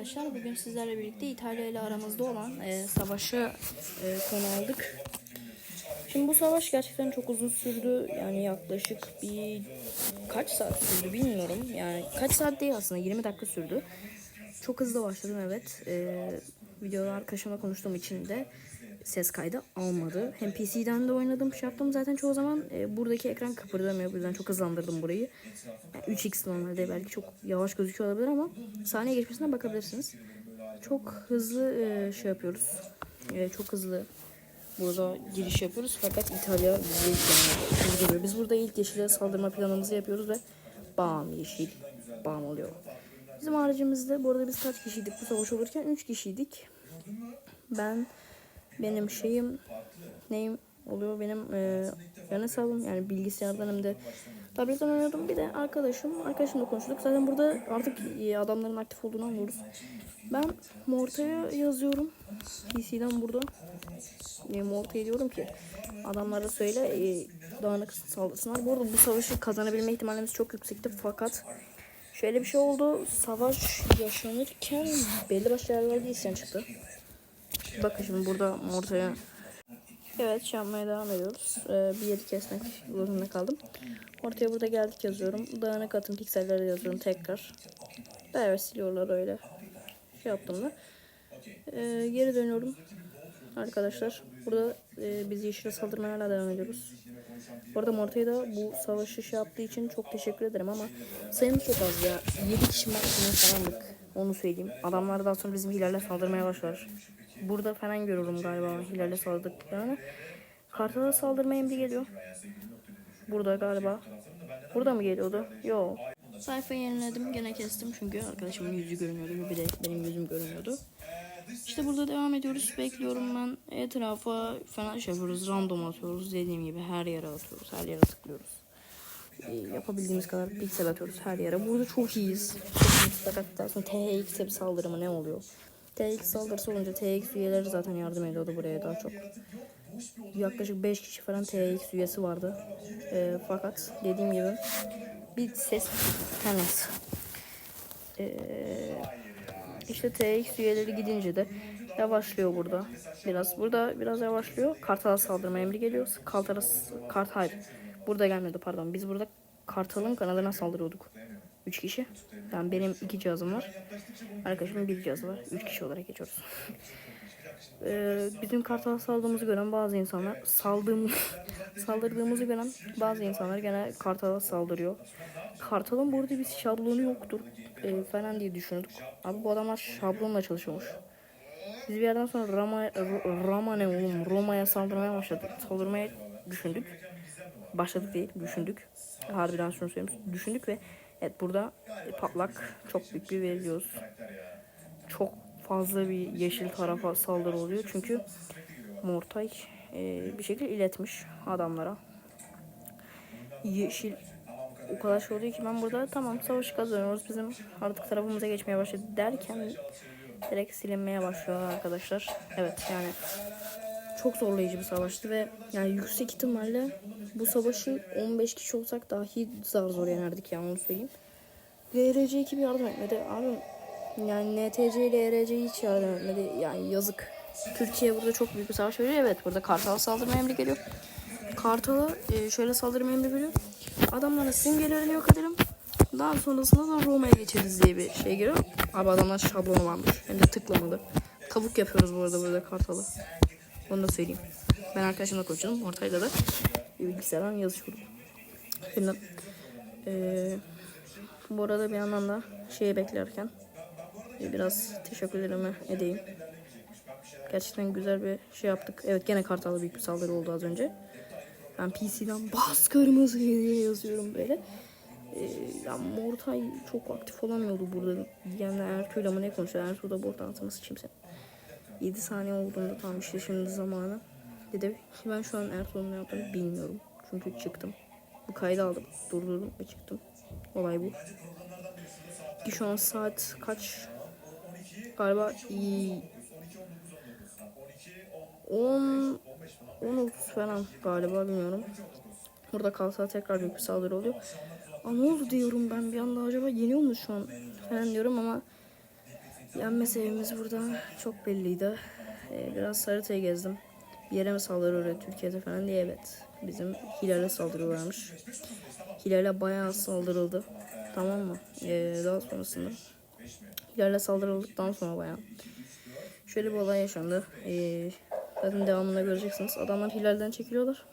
arkadaşlar. Bugün sizlerle birlikte İtalya ile aramızda olan e, savaşı e, konu aldık. Şimdi bu savaş gerçekten çok uzun sürdü. Yani yaklaşık bir kaç saat sürdü bilmiyorum. Yani kaç saat değil aslında 20 dakika sürdü. Çok hızlı başladım evet. E, videoda arkadaşımla konuştuğum için de ses kaydı almadı. Hem PC'den de oynadım şey. Zaten çoğu zaman e, buradaki ekran kıpırdamıyor. Bu yüzden çok hızlandırdım burayı. Yani 3x normalde belki çok yavaş gözüküyor olabilir ama saniye geçmesine bakabilirsiniz. Çok hızlı e, şey yapıyoruz. E, çok hızlı burada giriş yapıyoruz. Fakat İtalya bizi yani. Biz burada ilk yeşile saldırma planımızı yapıyoruz ve bam yeşil bam oluyor. Bizim haricimizde bu arada biz kaç kişiydik bu savaş olurken 3 kişiydik. Ben benim şeyim neyim oluyor benim e, yan hesabım yani bilgisayardan hem de tabletten oynuyordum. Bir de arkadaşım arkadaşımla konuştuk. Zaten burada artık e, adamların aktif olduğunu anlıyoruz. Ben Morta'ya yazıyorum. PC'den burada. E, Morta'ya diyorum ki adamlara söyle e, dağınık saldırsınlar. Bu arada bu savaşı kazanabilme ihtimalimiz çok yüksekti fakat şöyle bir şey oldu. Savaş yaşanırken belli başlı yerlerde isyan çıktı. Bakın şimdi burada ortaya Evet yapmaya devam ediyoruz. Ee, bir yeri kesmek zorunda kaldım. Ortaya burada geldik yazıyorum. Dağınık atın pikselleri yazıyorum tekrar. Evet siliyorlar öyle. Şey yaptım da. Ee, geri dönüyorum. Arkadaşlar burada e, biz yeşile saldırmaya devam ediyoruz. Bu arada Morta'ya da bu savaşı şey yaptığı için çok teşekkür ederim ama sayımız çok az ya. 7 kişi maksimum falandık. Onu söyleyeyim. Adamlar daha sonra bizim hilerle saldırmaya başlar. Burada falan görüyorum galiba hilerle saldırdıklarını. Kartal'a saldırma emri geliyor. Burada galiba. Burada mı geliyordu? Yok. Sayfayı yeniledim. Gene kestim çünkü arkadaşımın yüzü görünüyordu. Bir de benim yüzüm görünüyordu. İşte burada devam ediyoruz. Bekliyorum ben. Etrafa falan şey yapıyoruz. Random atıyoruz. Dediğim gibi her yere atıyoruz. Her yere tıklıyoruz. Ee, yapabildiğimiz kadar piksel atıyoruz her yere. Burada çok iyiyiz. Fakat daha sonra THX'e bir saldırı mı ne oluyor? TX saldırısı olunca TX üyeleri zaten yardım ediyordu buraya daha çok. Yaklaşık 5 kişi falan TX üyesi vardı. Ee, fakat dediğim gibi bir ses hemes. Ee, işte TX üyeleri gidince de yavaşlıyor burada. Biraz burada biraz yavaşlıyor. Kartal'a saldırma emri geliyor. Kartal'a kart hayır. Burada gelmedi pardon. Biz burada Kartal'ın kanadına saldırıyorduk. 3 kişi. Yani benim iki cihazım var. Arkadaşımın bir cihazı var. 3 kişi olarak geçiyoruz. Ee, bizim kartal saldığımızı gören bazı insanlar saldığım saldırdığımızı gören bazı insanlar gene kartala saldırıyor. Kartalın burada bir şablonu yoktur e, falan diye düşündük. Abi bu adamlar şablonla çalışıyormuş. Biz bir yerden sonra Rama, R- Rama ne oğlum Roma'ya saldırmaya başladık. Saldırmaya düşündük. Başladık değil düşündük. Harbiden şunu söyleyeyim. Düşündük ve evet burada patlak çok büyük bir veriyoruz. Çok fazla bir yeşil tarafa saldırı oluyor. Çünkü Mortay e, bir şekilde iletmiş adamlara. Yeşil o kadar şey oluyor ki ben burada tamam savaşı kazanıyoruz bizim artık tarafımıza geçmeye başladı derken direkt silinmeye başlıyor arkadaşlar. Evet yani çok zorlayıcı bir savaştı ve yani yüksek ihtimalle bu savaşı 15 kişi olsak dahi zar zor yenerdik yani onu söyleyeyim. VRC ekibi yardım etmedi. Abi yani NTC ile ERC hiç yardım etmedi. Yani yazık. Türkiye burada çok büyük bir savaş veriyor. Evet burada Kartal saldırma emri geliyor. Kartal'a e, şöyle saldırma emri veriyor. Adamlara simgelerini yok edelim. Daha sonrasında da Roma'ya geçeriz diye bir şey giriyor. Abi adamlar şablonu varmış. Hem de tıklamalı. Tavuk yapıyoruz bu arada burada Kartal'ı. Onu da söyleyeyim. Ben arkadaşımla konuşuyordum. Ortayda da bilgisayardan yazışıyordum. Şimdi eee bu arada bir yandan da şeyi beklerken e, biraz teşekkürlerimi edeyim. Gerçekten güzel bir şey yaptık. Evet gene Kartal'da büyük bir saldırı oldu az önce. Ben PC'den bas kırmızı yazıyorum böyle. Ee, ya Mortay çok aktif olamıyordu burada. Yani Ertuğ'la mı ne konuşuyor? Ertuğ da board anlatması kimse. 7 saniye olduğunda tam işte şimdi zamanı. Dedi ben şu an Ertuğ'un ne yaptığını bilmiyorum. Çünkü çıktım. Bu kaydı aldım. Durdurdum ve çıktım. Olay bu. Ki şu an saat kaç? Galiba iyi. 10 10 falan galiba bilmiyorum. Burada kalsa tekrar büyük bir saldırı oluyor. Aa, ne oldu diyorum ben bir anda acaba yeniyor mu şu an falan diyorum ama Yenme sebebimiz burada çok belliydi. Ee, biraz haritayı gezdim. Bir yere mi saldırıyor Türkiye'de falan diye evet. Bizim Hilal'e saldırıyorlarmış. Hilal'e bayağı saldırıldı. Tamam mı? Ee, daha sonrasında. Hilal'e saldırıldıktan sonra bayağı. Şöyle bir olay yaşandı. Ee, zaten devamında göreceksiniz. Adamlar Hilal'den çekiliyorlar.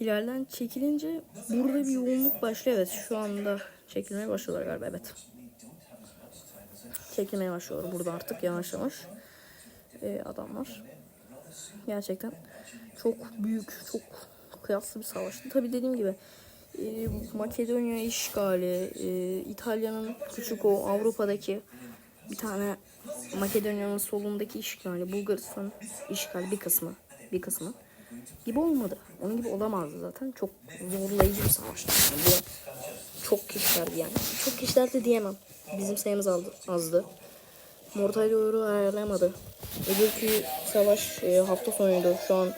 Hilal'den çekilince burada bir yoğunluk başlıyor. Evet şu anda çekilmeye başlıyorlar galiba evet. Çekilmeye başlıyorlar burada artık yavaş yavaş. Ee, adamlar. Gerçekten çok büyük, çok kıyaslı bir savaştı. Tabi dediğim gibi e, Makedonya işgali, e, İtalya'nın küçük o Avrupa'daki bir tane Makedonya'nın solundaki işgali, Bulgaristan işgali bir kısmı, bir kısmı gibi olmadı. Onun gibi olamazdı zaten. Çok zorlayıcı bir savaştı. Yani çok kişilerdi yani. Çok kişiler de diyemem. Bizim sayımız azdı. azdı. Mortal Euro ayarlayamadı. Öbürkü savaş e, hafta sonuydu. Şu an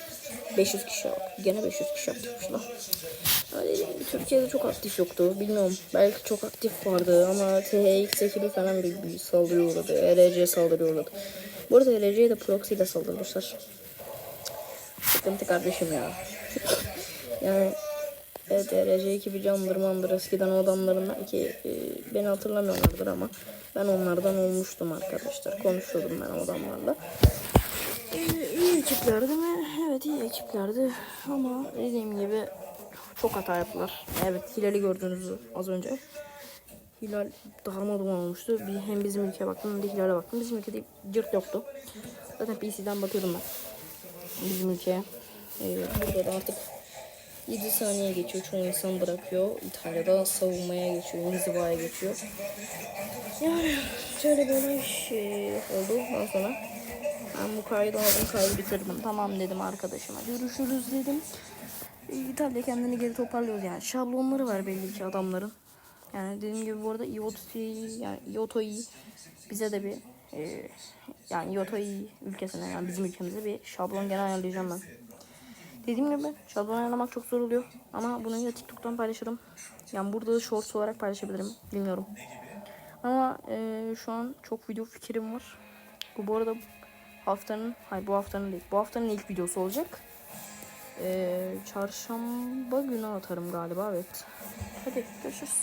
500 kişi yok. Gene 500 kişi aktif şuna. Yani Türkiye'de çok aktif yoktu. Bilmiyorum. Belki çok aktif vardı ama THX ekibi falan bir, bir saldırı uğradı. ERC saldırı uğradı. Bu arada ERC'ye de proxy ile saldırmışlar. Sıkıntı kardeşim ya. yani evet ERC ekibi candır mandır eskiden o adamların belki e, beni hatırlamıyorlardır ama ben onlardan olmuştum arkadaşlar. Konuşuyordum ben o adamlarla. E, iyi ekiplerdi mi? Evet iyi ekiplerdi ama dediğim gibi çok hata yaptılar. Evet Hilal'i gördünüz az önce. Hilal darma duman olmuştu. Bir, hem bizim ülkeye baktım hem de Hilal'e baktım. Bizim ülkede cırt yoktu. Zaten PC'den bakıyordum ben. Bizim ülkeye. Ee, burada da artık 7 saniye geçiyor. Çoğu insan bırakıyor. İtalya'da savunmaya geçiyor. İnzivaya geçiyor. Yani şöyle bir olay şey oldu. Ondan sonra ben bu kaydı aldım. Kaydı bitirdim. Tamam dedim arkadaşıma. Görüşürüz dedim. İtalya kendini geri toparlıyoruz yani. Şablonları var belli ki adamların. Yani dediğim gibi bu arada Ioto'yu yani Ioto'yu bize de bir e, yani Ioto'yu ülkesine yani bizim ülkemize bir şablon gene ayarlayacağım ben. Dediğim gibi şablon ayarlamak çok zor oluyor. Ama bunu ya TikTok'tan paylaşırım. Yani burada da shorts olarak paylaşabilirim. Bilmiyorum. Ama e, şu an çok video fikrim var. Bu bu arada haftanın, hayır bu haftanın değil. Bu haftanın ilk videosu olacak. Ee, çarşamba günü atarım galiba evet. Hadi görüşürüz.